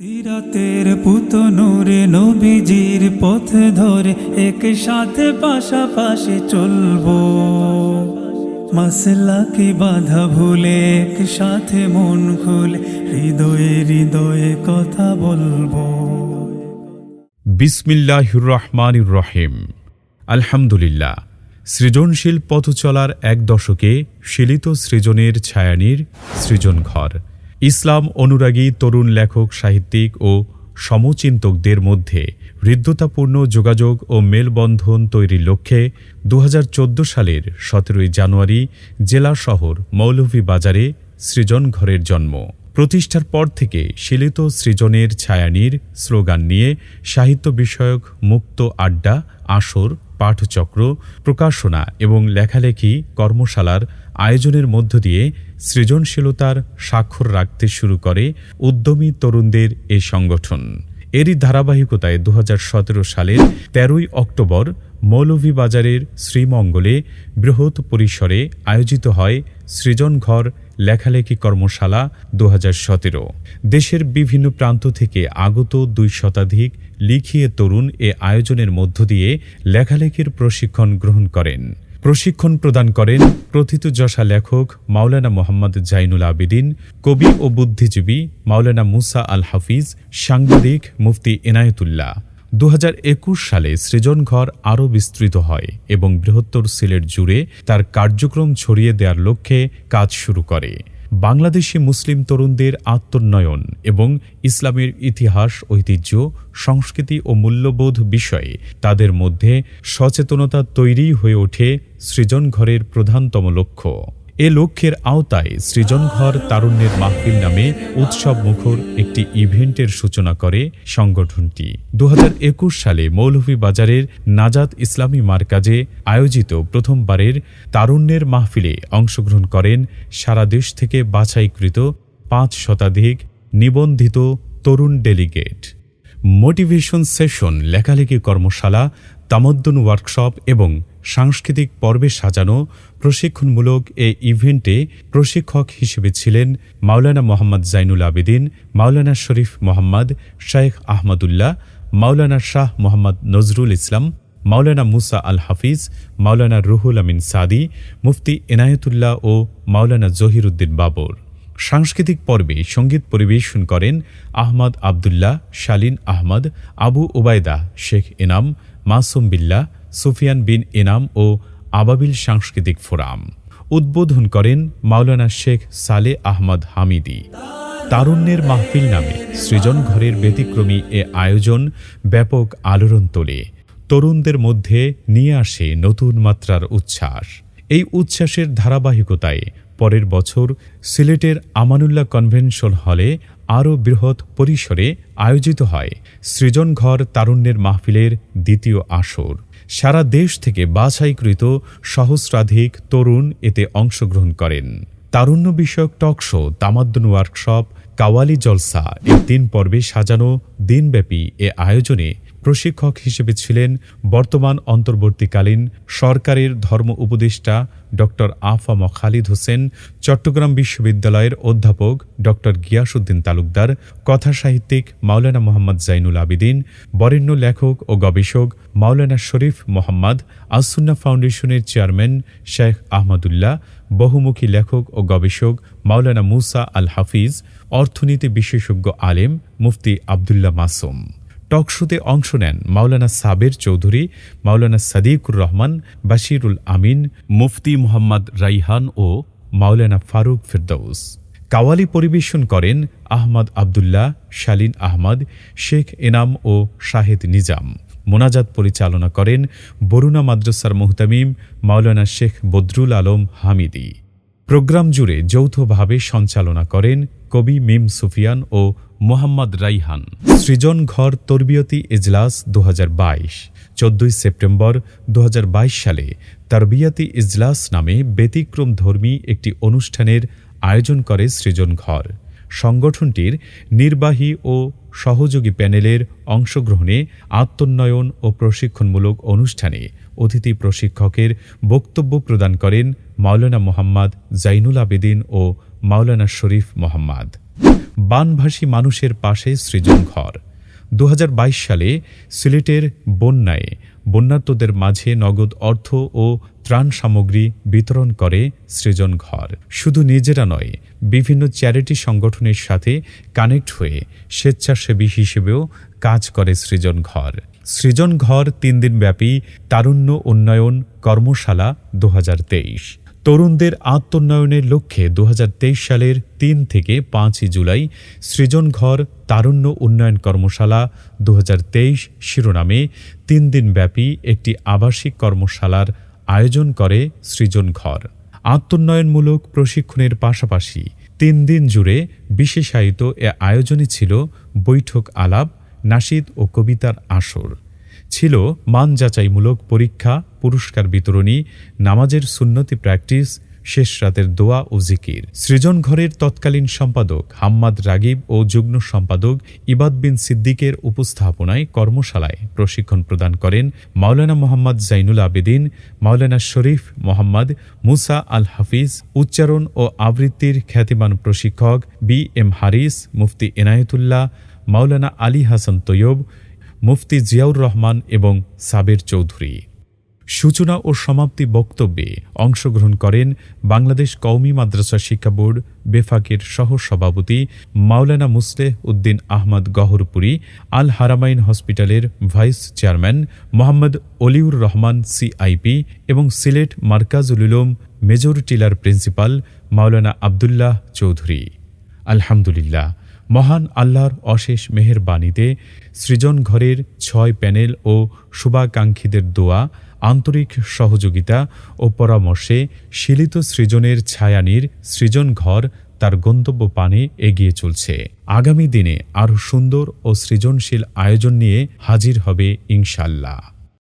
সিরাতের পুত নূরে নবীজির পথ ধরে এক সাথে পাশাপাশি চলবো। মাসলা কি বাধা ভুলে এক সাথে মন খুলে হৃদয়ে হৃদয়ে কথা বলব। বিসমিল্লাহির রহমানির রহিম। আলহামদুলিল্লাহ, সৃজনশীল পথ চলার এক দশকে শিলিত সৃজনের ছায়ানির সৃজন ঘর ইসলাম অনুরাগী তরুণ লেখক, সাহিত্যিক ও সমচিন্তকদের মধ্যে হৃদ্যতাপূর্ণ যোগাযোগ ও মেলবন্ধন তৈরির লক্ষ্যে দু হাজার চোদ্দ সালের সতেরোই জানুয়ারি জেলা শহর মৌলভীবাজারে সৃজন ঘরের জন্ম। প্রতিষ্ঠার পর থেকে শিলিত সৃজনের ছায়ানির স্লোগান নিয়ে সাহিত্য বিষয়ক মুক্ত আড্ডা, আসর পাঠচক্র, প্রকাশনা এবং লেখালেখি কর্মশালার আয়োজনের মধ্য দিয়ে সৃজনশীলতার স্বাক্ষর রাখতে শুরু করে উদ্যমী তরুণদের এই সংগঠন। এরই ধারাবাহিকতায় দু হাজার সতেরো সালের তেরোই অক্টোবর মৌলভীবাজারের শ্রীমঙ্গলে বৃহৎ পরিসরে আয়োজিত হয় সৃজনঘর লেখালেখি কর্মশালা দুহাজার সতেরো। দেশের বিভিন্ন প্রান্ত থেকে আগত দুই শতাধিক লিখিয়ে তরুণ এ আয়োজনের মধ্য দিয়ে লেখালেখির প্রশিক্ষণ গ্রহণ করেন। প্রশিক্ষণ প্রদান করেন প্রথিতযশা লেখক মাওলানা মোহাম্মদ জাইনুল আবেদিন, কবি ও বুদ্ধিজীবী মাওলানা মুসা আল হাফিজ সাংবাদিক মুফতি এনায়েতুল্লাহ। দু হাজার একুশ সালে সৃজনঘর আরও বিস্তৃত হয় এবং বৃহত্তর সিলেট জুড়ে তার কার্যক্রম ছড়িয়ে দেওয়ার লক্ষ্যে কাজ শুরু করে। বাংলাদেশি মুসলিম তরুণদের আত্মোন্নয়ন এবং ইসলামের ইতিহাস, ঐতিহ্য, সংস্কৃতি ও মূল্যবোধ বিষয়ে তাদের মধ্যে সচেতনতা তৈরি হয়ে ওঠে সৃজনঘরের প্রধানতম লক্ষ্য। এ লক্ষ্যের আওতায় সৃজনঘর তারুণ্যের মাহফিল নামে উৎসব মুখর একটি ইভেন্টের সূচনা করে সংগঠনটি। দু হাজার একুশ সালে মৌলভীবাজারের নাজাদ ইসলামী মার্কাজে আয়োজিত প্রথমবারের তারুণ্যের মাহফিলে অংশগ্রহণ করেন সারা দেশ থেকে বাছাইকৃত পাঁচ শতাধিক নিবন্ধিত তরুণ ডেলিগেট। মোটিভেশন সেশন, লেখালেখি কর্মশালা, তামদ্দুন ওয়ার্কশপ এবং সাংস্কৃতিক পর্বে সাজানো প্রশিক্ষণমূলক এই ইভেন্টে প্রশিক্ষক হিসেবে ছিলেন মাওলানা মোহাম্মদ জাইনুল আবেদিন, মাওলানা শরীফ মোহাম্মদ শাইখ আহমদুল্লাহ, মাওলানা শাহ মোহাম্মদ নজরুল ইসলাম, মাওলানা মুসা আল হাফিজ, মাওলানা রুহুল আমিন সাদি, মুফতি এনায়েতুল্লাহ ও মাওলানা জহিরুদ্দিন বাবর। সাংস্কৃতিক পর্বে সংগীত পরিবেশন করেন আহমদ আবদুল্লাহ, শালিন আহমদ, আবু ওবায়দা শেখ এনাম, মাসুম বিল্লাহ, সুফিয়ান বিন এনাম ও আবাবিল সাংস্কৃতিক ফোরাম। উদ্বোধন করেন মাওলানা শেখ সালে আহমদ হামিদি। তারুণ্যের মাহফিল নামে সৃজন ঘরের ব্যতিক্রমী এ আয়োজন ব্যাপক আলোড়ন তোলে। তরুণদের মধ্যে নিয়ে আসে নতুন মাত্রার উচ্ছ্বাস। এই উচ্ছ্বাসের ধারাবাহিকতায় পরের বছর সিলেটের আমানুল্লাহ কনভেনশন হলে আরও বৃহৎ পরিসরে আয়োজিত হয় সৃজনঘর তারুণ্যের মাহফিলের দ্বিতীয় আসর। সারা দেশ থেকে বাছাইকৃত সহস্রাধিক তরুণ এতে অংশগ্রহণ করেন। তারুণ্য বিষয়ক টকশো তামাদ্দন ওয়ার্কশপ, কাওয়ালি জলসা, এর তিন পর্বে সাজানো দিনব্যাপী এ আয়োজনে প্রশিক্ষক হিসেবে ছিলেন বর্তমান অন্তর্বর্তীকালীন সরকারের ধর্ম উপদেষ্টা ড. আফাম খালিদ হোসেন, চট্টগ্রাম বিশ্ববিদ্যালয়ের অধ্যাপক ড. গিয়াসুদ্দিন তালুকদার, কথা সাহিত্যিক মাওলানা মোহাম্মদ জাইনুল আবিদিন, বরেণ্য লেখক ও গবেষক মাওলানা শরীফ মোহাম্মদ আসুন্না ফাউন্ডেশনের চেয়ারম্যান শেখ আহমদুল্লাহ, বহুমুখী লেখক ও গবেষক মাওলানা মুসা আল হাফিজ অর্থনীতি বিশেষজ্ঞ আলেম মুফতি আবদুল্লাহ মাসুম। টকশোতে অংশ নেন মাওলানা সাবের চৌধুরী, মাওলানা সাদিকুর রহমান, বাশিরুল আমিন, মুফতি মোহাম্মদ রাইহান ও মাওলানা ফারুক ফিরদৌস। কাওয়ালি পরিবেশন করেন আহমদ আবদুল্লাহ, শালিন আহমদ, শেখ এনাম ও শাহেদ নিজাম। মোনাজাত পরিচালনা করেন বরুণা মাদ্রাসার মুহতামিম মাওলানা শেখ বদরুল আলম হামিদি। প্রোগ্রাম জুড়ে যৌথভাবে সঞ্চালনা করেন কবি মিম সুফিয়ান ও মোহাম্মদ রাইহান। সৃজন ঘর তরবিয়তি এজলাস দু হাজার চোদ্দই সেপ্টেম্বর দু হাজার বাইশ সালে তারবিয়াতি ইজলাস নামে ব্যতিক্রম ধর্মী একটি অনুষ্ঠানের আয়োজন করে সৃজন ঘর। সংগঠনটির নির্বাহী ও সহযোগী প্যানেলের অংশগ্রহণে আত্মোন্নয়ন ও প্রশিক্ষণমূলক অনুষ্ঠানে অতিথি প্রশিক্ষকের বক্তব্য প্রদান করেন মাওলানা মোহাম্মদ জাইনুল আবেদিন ও মাওলানা শরীফ মোহাম্মদ। বানভাসী মানুষের পাশে সৃজন ঘর। দু সালে সিলেটের বন্যায় বন্যার্তদের মাঝে নগদ অর্থ ও ত্রাণ সামগ্রী বিতরণ করে সৃজন ঘর। শুধু নিজেরা নয়, বিভিন্ন চ্যারিটি সংগঠনের সাথে কানেক্ট হয়ে স্বেচ্ছাসেবী হিসেবেও কাজ করে সৃজন ঘর। সৃজন ঘর তিন দিনব্যাপী তারুণ্য উন্নয়ন কর্মশালা দু হাজার তেইশ। তরুণদের আত্মোন্নয়নের লক্ষ্যে দুহাজার তেইশ সালের তিন থেকে পাঁচই জুলাই সৃজন ঘর তারুণ্য উন্নয়ন কর্মশালা দুহাজার তেইশ শিরোনামে তিন দিনব্যাপী একটি আবাসিক কর্মশালার আয়োজন করে সৃজন ঘর আত্মোন্নয়নমূলক প্রশিক্ষণের পাশাপাশি তিন দিন জুড়ে বিশেষায়িত এ আয়োজনে ছিল বৈঠক আলাপ নাশিদ ও কবিতার আসর। ছিল মান যাচাইমূলক পরীক্ষা, পুরস্কার বিতরণী, নামাজের সুন্নতি প্র্যাকটিস, শেষ রাতের দোয়া ও জিকির। সৃজন ঘরের তৎকালীন সম্পাদক হাম্মাদ রাগিব ও যুগ্ম সম্পাদক ইবাদ বিন সিদ্দিকের উপস্থাপনায় কর্মশালায় প্রশিক্ষণ প্রদান করেন মাওলানা মোহাম্মদ জাইনুল আবেদিন, মাওলানা শরীফ মোহাম্মদ, মুসা আল হাফিজ, উচ্চারণ ও আবৃত্তির খ্যাতিমান প্রশিক্ষক বি এম হারিস, মুফতি এনায়েতুল্লাহ, মাওলানা আলী হাসান তৈয়ব মুফতি জিয়াউর রহমান এবং সাবের চৌধুরী। সূচনা ও সমাপ্তি বক্তব্যে অংশগ্রহণ করেন বাংলাদেশ কওমি মাদ্রাসা শিক্ষা বোর্ড বেফাকের সহ সভাপতি মাওলানা মুসলেহ উদ্দিন আহমদ গহরপুরী, আল হারামাইন হসপিটালের vice chairman Mohammad Oliur Rahman CIP এবং সিলেট মার্কাজুল উলুম মেজর টিলার প্রিন্সিপাল মাওলানা আবদুল্লাহ চৌধুরী। আলহামদুলিল্লাহ। মহান আল্লাহর অশেষ মেহেরবাণীতে সৃজন ঘরের ছয় প্যানেল ও শুভাকাঙ্ক্ষীদের দোয়া, আন্তরিক সহযোগিতা ও পরামর্শে শিলিত সৃজনের ছায়ানির সৃজন ঘর তার গন্তব্য পানে এগিয়ে চলছে। আগামী দিনে আরও সুন্দর ও সৃজনশীল আয়োজন নিয়ে হাজির হবে ইনশাল্লাহ